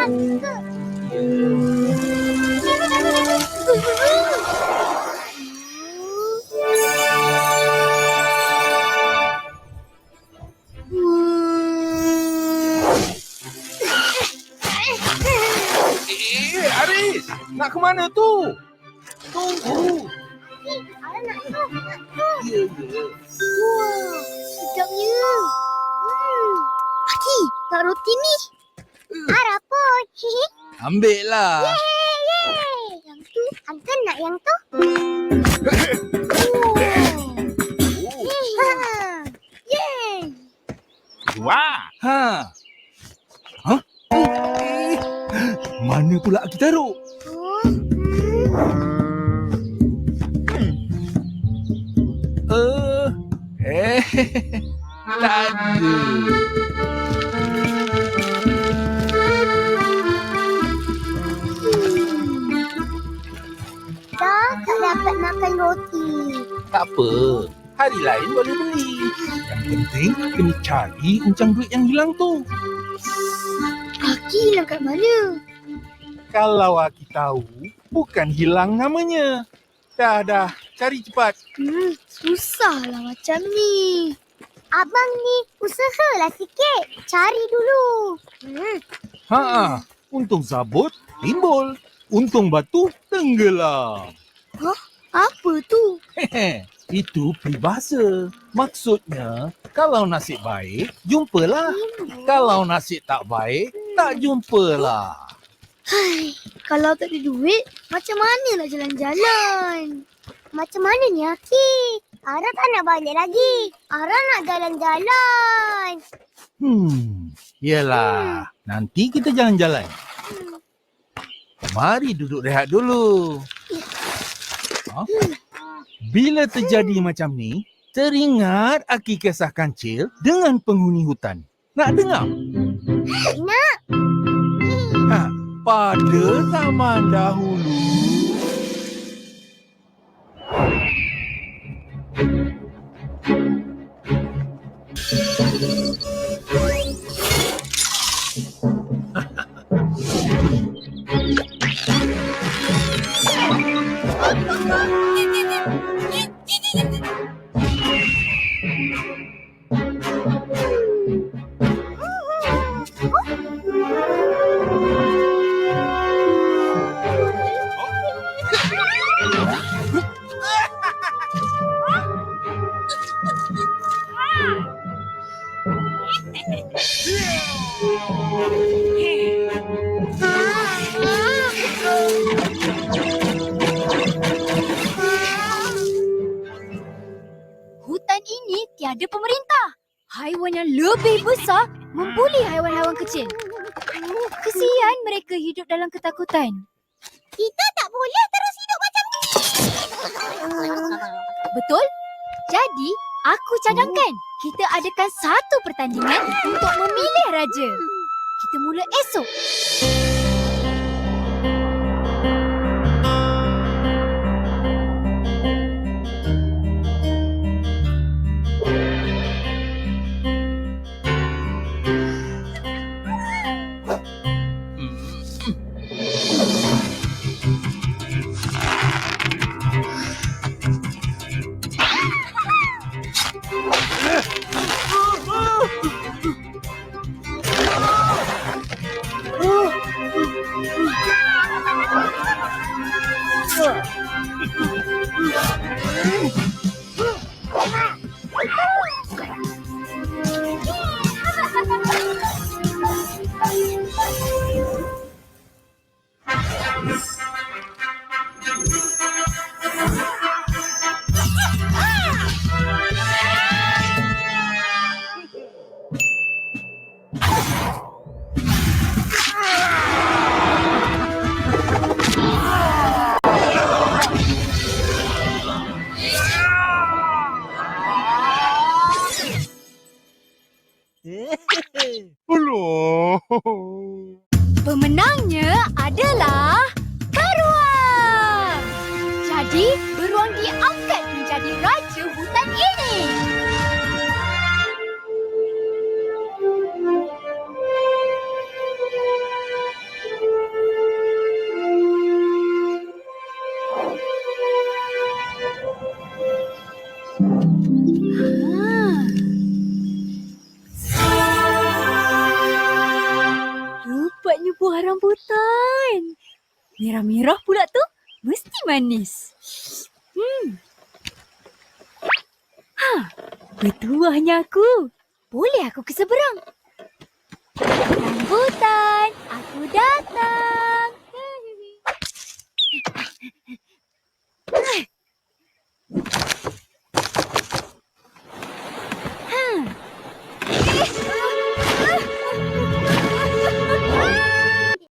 Eh, Aris, Nak ke mana tu? Tunggu. Ya, ya. Wah, sedapnya. Hmm. Aki, tak roti ni. Pun. Ambil lah. Yeay, yeay. Yang tu, Uncle nak yang tu. Oh. Yeay. Wah, Ha. Ha? Eh, Mana pula kita taruh? Oh. Hmm. Eh, eh, tak ada. Makan roti. Tak apa. Hari lain boleh beli. Yang penting kena cari uncang duit yang hilang tu. Aki hilang kat mana? Kalau Aki tahu, bukan hilang namanya. Dah, dah. Cari cepat. Hmm, susahlah macam ni. Abang ni usahalah sikit. Cari dulu. Hmm. Ha, untung sabut timbul. Untung batu tenggelam. Apa tu? Itu peribahasa. Maksudnya, kalau nasib baik, jumpalah. Kalau nasib tak baik, tak jumpalah. Hai, kalau tak ada duit, macam mana nak jalan-jalan? Macam mana ni Aki? Ara tak nak balik lagi. Ara nak jalan-jalan. Hmm, yelah. Nanti kita jalan-jalan. Mari duduk rehat dulu. Bila terjadi macam ni, teringat Aki kisah kancil dengan penghuni hutan. Nak dengar? Nak. Ha, pada zaman dahulu. Hutan pemerintah. Haiwan yang lebih besar membuli haiwan-haiwan kecil. Kesian mereka hidup dalam ketakutan. Kita tak boleh terus hidup macam ni. Betul? Jadi, aku cadangkan kita adakan satu pertandingan untuk memilih raja. Kita mula esok. Yes. Pemenangnya adalah Karuang. Jadi, beruang diangkat menjadi raja hutan ini. Buah rambutan. Merah-merah pula tu. Mesti manis. Hmm. Ha, bertuahnya aku. Boleh aku ke seberang? Rambutan, aku datang.